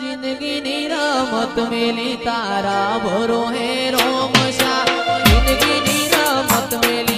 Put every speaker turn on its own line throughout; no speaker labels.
જિંદગીની રમત મેલી તારા ભરો હે રોમ શાહ. જિંદગીની રમત મેલી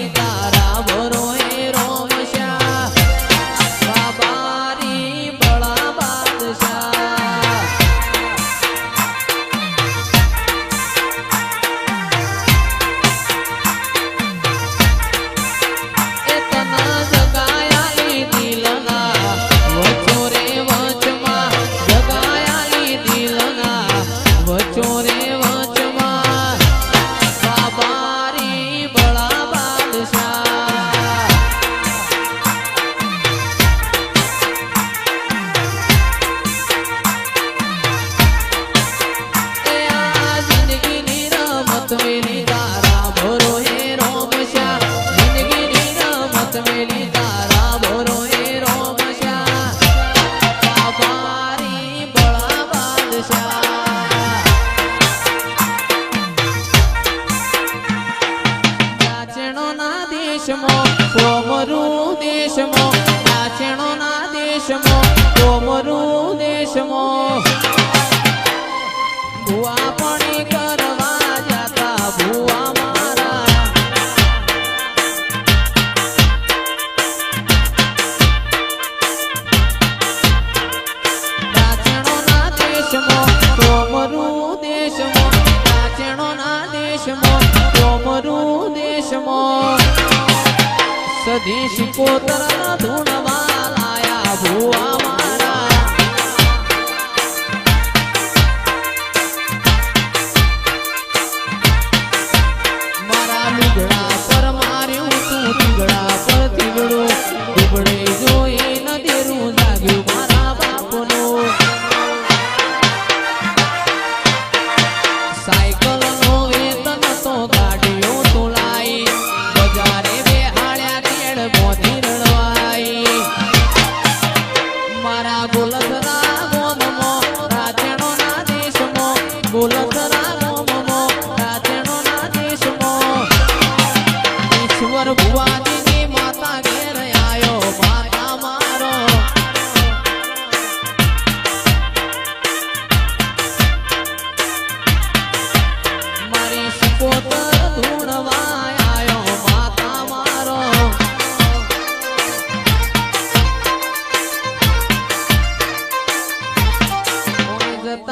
મારું દેશમાં. સદેશ કોતરના ધૂણવા લાયા ભુવા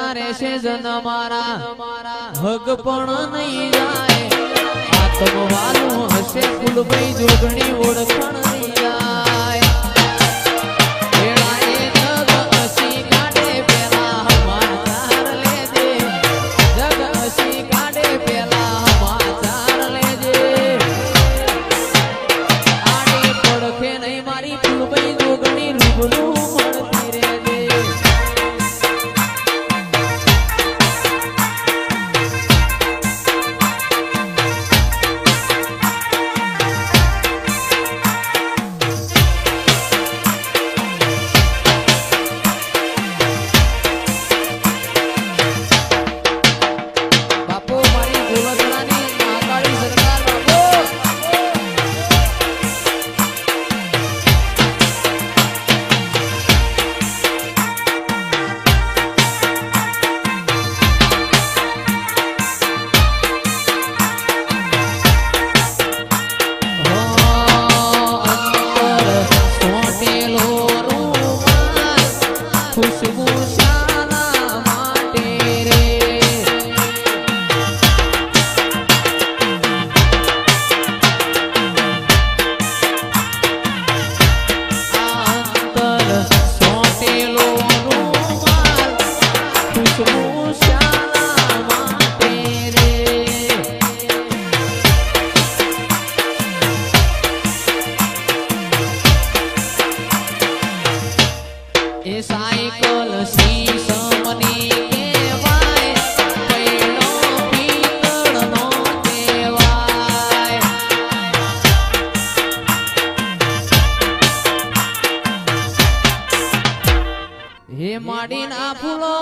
જતા રહેશે જન મારા. હગ પણ નહીં જાય આત્મવાલું હશે ભાઈ જોગણી ઓળખણ નહીં જાય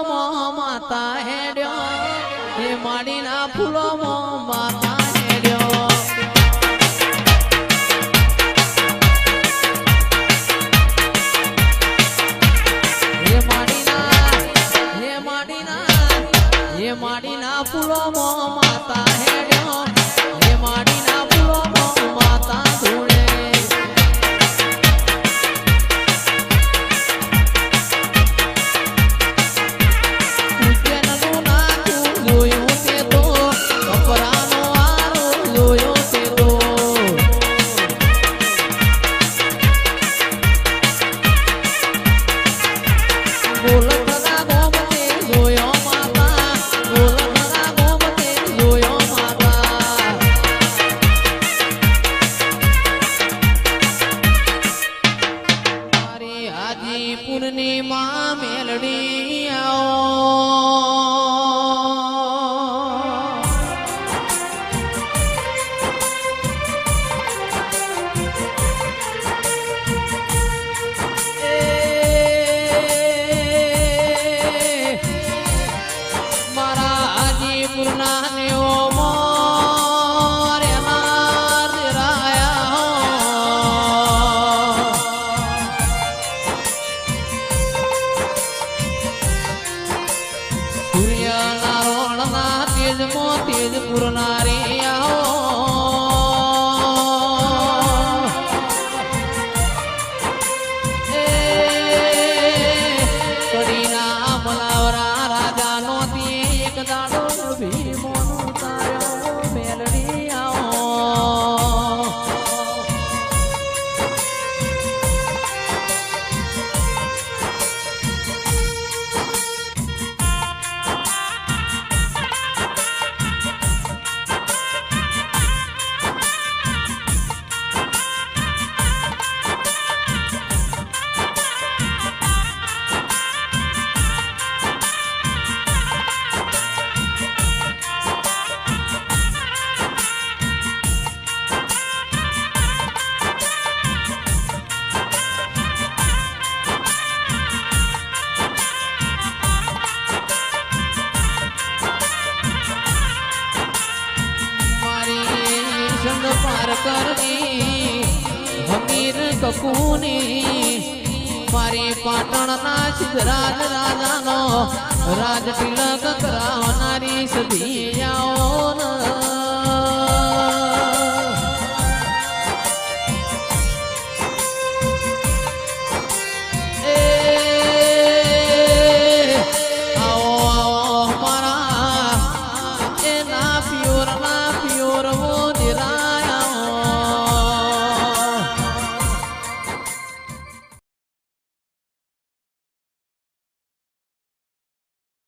ફૂલો માતા હેડ્યો. એ માડીના ફૂલો માતા હેડ્યો. હે માડીના હે માડીના હે ફૂલો મા મોતી જ પૂરનારી કરની હમીર કકુની મારી પાટણના સિદ્ધરાજ રાજાનો રાજ તિલક કરાવનારી સધિયાઓ